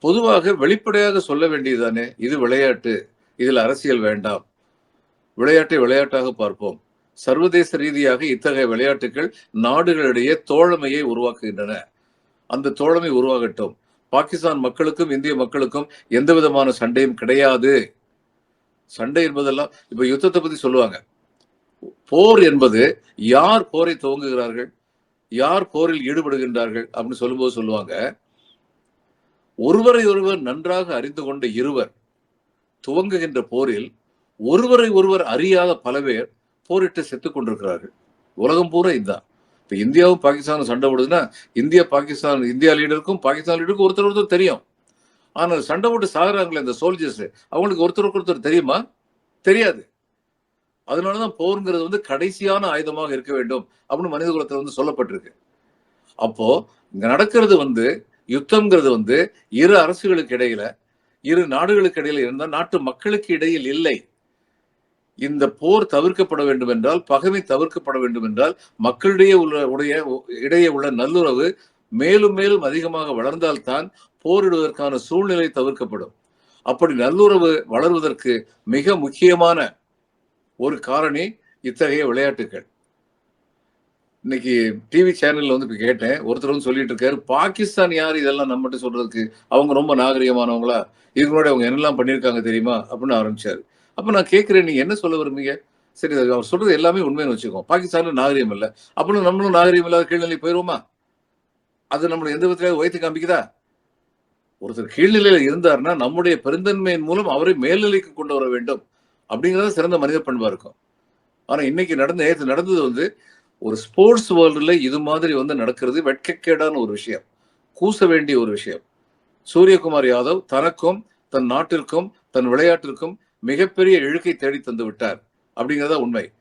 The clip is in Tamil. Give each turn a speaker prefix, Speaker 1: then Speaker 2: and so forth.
Speaker 1: பொதுவாக வெளிப்படையாக சொல்ல வேண்டியதுதானே? இது விளையாட்டு. இதில் அரசியல் வேண்டாம். விளையாட்டை விளையாட்டாக பார்ப்போம். சர்வதேச ரீதியாக இத்தகைய விளையாட்டுகள் நாடுகளிடையே தோழமையை உருவாக்குகின்றன. அந்த தோழமை உருவாகட்டும். பாகிஸ்தான் மக்களுக்கும் இந்திய மக்களுக்கும் எந்த விதமான சண்டையும் கிடையாது. சண்டை என்பதெல்லாம் இப்ப யுத்தத்தை பத்தி சொல்லுவாங்க. போர் என்பது யார் போரை துவங்குகிறார்கள்? யார் போரில் ஈடுபடுகின்றார்கள்? அப்படின்னு சொல்லும்போது சொல்லுவாங்க. ஒருவரை ஒருவர் நன்றாக அறிந்து கொண்ட இருவர் துவங்குகின்ற போரில் ஒருவரை ஒருவர் அறியாத பல பேர் போரிட்டு செத்துக் கொண்டிருக்கிறார்கள். உலகம் பூரா இதுதான். இப்ப இந்தியாவும் பாகிஸ்தானும் சண்டை போடுதுன்னா இந்தியா பாகிஸ்தான் இந்தியா லீடருக்கும் பாகிஸ்தான் லீடருக்கும் ஒருத்தர் ஒருத்தர் தெரியும். ஆனால் சண்டை போட்டு சாகுறாங்களே இந்த சோல்ஜர்ஸ் அவங்களுக்கு ஒருத்தருக்கு ஒருத்தர் தெரியுமா? தெரியாது. அதனாலதான் போருங்கிறது வந்து கடைசியான ஆயுதமாக இருக்க வேண்டும் அப்படின்னு மனித குலத்தில் வந்து சொல்லப்பட்டிருக்கு. அப்போ இங்க நடக்கிறது வந்து யுத்தம்ங்கிறது வந்து இரு அரசுகளுக்கு இடையில இரு நாடுகளுக்கு இடையில இருந்தால் நாட்டு மக்களுக்கு இடையில் இல்லை. இந்த போர் தவிர்க்கப்பட வேண்டும் என்றால் பகைமை தவிர்க்கப்பட வேண்டும் என்றால் மக்களிடையே உள்ள உடைய இடையே உள்ள நல்லுறவு மேலும் மேலும் அதிகமாக வளர்ந்தால்தான் போரிடுவதற்கான சூழ்நிலை தவிர்க்கப்படும். அப்படி நல்லுறவு வளர்வதற்கு மிக முக்கியமான ஒரு காரணி இத்தகைய விளையாட்டுகள். இன்னைக்கு டிவி சேனல்ல வந்து இப்ப கேட்டேன். ஒருத்தர் வந்து சொல்லிட்டு இருக்காரு பாகிஸ்தான் யார்? இதெல்லாம் நம்மகிட்ட சொல்றதுக்கு அவங்க ரொம்ப நாகரிகமானவங்களா? இதுக்கு முன்னாடி அவங்க என்னெல்லாம் பண்ணியிருக்காங்க தெரியுமா? அப்படின்னு ஆரம்பிச்சாரு. அப்ப நான் கேட்கிறேன் நீங்க என்ன சொல்ல விரும்புங்க சரி அவர் சொல்றது எல்லாமே உண்மைன்னு வச்சுக்கோம் பாகிஸ்தான்ல நாகரிகம் இல்லை. அப்படின்னு நம்மளும் நாகரிகம் இல்லாத கீழ்நிலை போயிருவோமா? அது நம்மளை எந்த விதத்திலாவது உயர்த்தி காமிக்குதா? ஒருத்தர் கீழ்நிலையில இருந்தாருன்னா நம்முடைய பெருந்தன்மையின் மூலம் அவரை மேல்நிலைக்கு கொண்டு வர வேண்டும். அப்படிங்கறது சிறந்த மனித பண்பா இருக்கும். ஆனா இன்னைக்கு நடந்த நேற்று நடந்தது வந்து ஒரு ஸ்போர்ட்ஸ் வேர்ல்டுல இது மாதிரி வந்து நடக்கிறது வெட்கக்கேடான ஒரு விஷயம். கூச வேண்டிய ஒரு விஷயம். சூரியகுமார் யாதவ் தனக்கும் தன் நாட்டிற்கும் தன் விளையாட்டிற்கும் மிகப்பெரிய இழுக்கை தேடி தந்து விட்டார். அப்படிங்கிறதா உண்மை.